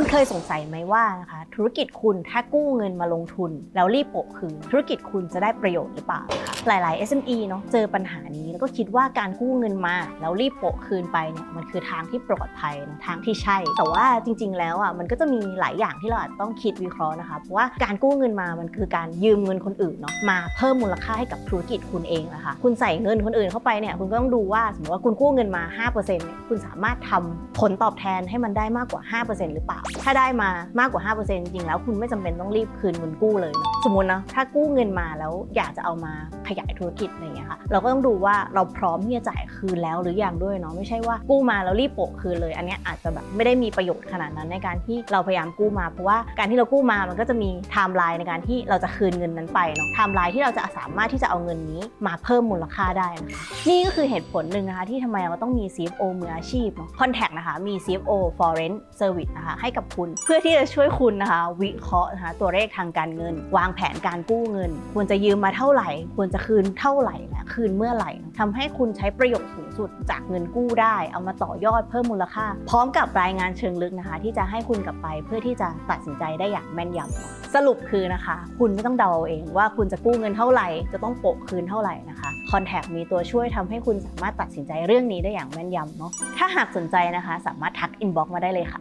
คุณเคยสงสัยไหมว่านะคะธุรกิจคุณถ้ากู้เงินมาลงทุน แล้วรีบโปะคืนธุรกิจคุณจะได้ประโยชน์หรือเปล่าคะหลาย ๆ SME เนาะเจอปัญหานี้แล้วก็คิดว่าการกู้เงินมา แล้วรีบโปะคืนไปเนี่ยมันคือทางที่ปลอดภัยนะทางที่ใช่ แต่ว่าจริง ๆ แล้วอะมันก็จะมีหลายอย่างที่เราอาจจะต้องคิดวิเคราะห์นะคะเพราะว่าการกู้เงินมามันคือการยืมเงินคนอื่นเนาะมาเพิ่มมูลค่าให้กับธุรกิจคุณเองนะคะคุณใส่เงินคนอื่นเข้าไปเนี่ยคุณก็ต้องดูว่าสมมติว่าคุณกู้เงินมา 5%เนี่ยคุณสามารถทำผลตอบแทนให้มันได้มากกว่า 5%หรือเปล่าถ้าได้มามากกว่า 5%จริงแล้วคุณไม่จำเป็นต้องรีบคืนเงินกู้เลยนะสมมตินะถ้ากู้เงินมาแล้วอยากจะเอามาขยายธุรกิจอะไรอย่างเงี้ยค่ะเราก็ต้องดูว่าเราพร้อมที่จะจ่ายคืนแล้วหรือยังด้วยเนาะไม่ใช่ว่ากู้มาแล้วรีบโปะคืนเลย อันนี้อาจจะแบบไม่ได้มีประโยชน์ขนาดนั้นในการที่เราพยายามกู้มาเพราะว่าการที่เรากู้มามันก็จะมีไทม์ไลน์ในการที่เราจะคืนเงินนั้นไปเนาะไทม์ไลน์ที่เราจะสามารถที่จะเอาเงินนี้มาเพิ่มมูลค่าได้นะคะนี่ก็คือเหตุผลหนึ่งนะคะที่ทำไมเราต้องมี CFO มืออาชีพเนาะ Contact นะคะมี CFO Foreign Service นะคะให้กับคุณ เพื่อที่จะช่วยคุณนะคะ วิเคราะห์นะคะตัวเลขทางการเงิน วางแผนการกู้เงิน ควรจะยืมมาเท่าไหร่ ควรจะคืนเท่าไหร่และคืนเมื่อไหร่ทำให้คุณใช้ประโยชน์สูงสุดจากเงินกู้ได้ เอามาต่อยอดเพิ่มมูลค่า พร้อมกับรายงานเชิงลึกนะคะ ที่จะให้คุณกลับไป เพื่อที่จะตัดสินใจได้อย่างแม่นยำเนาสรุปคือนะคะ คุณไม่ต้องเดาเอาเองว่าคุณจะกู้เงินเท่าไหร่ จะต้องโปะคืนเท่าไหร่นะคะ Contact มีตัวช่วยทำให้คุณสามารถตัดสินใจเรื่องนี้ได้อย่างแม่นยำเนาะถ้าหากสนใจนะคะ สามารถทัก inbox มาได้เลยค่ะ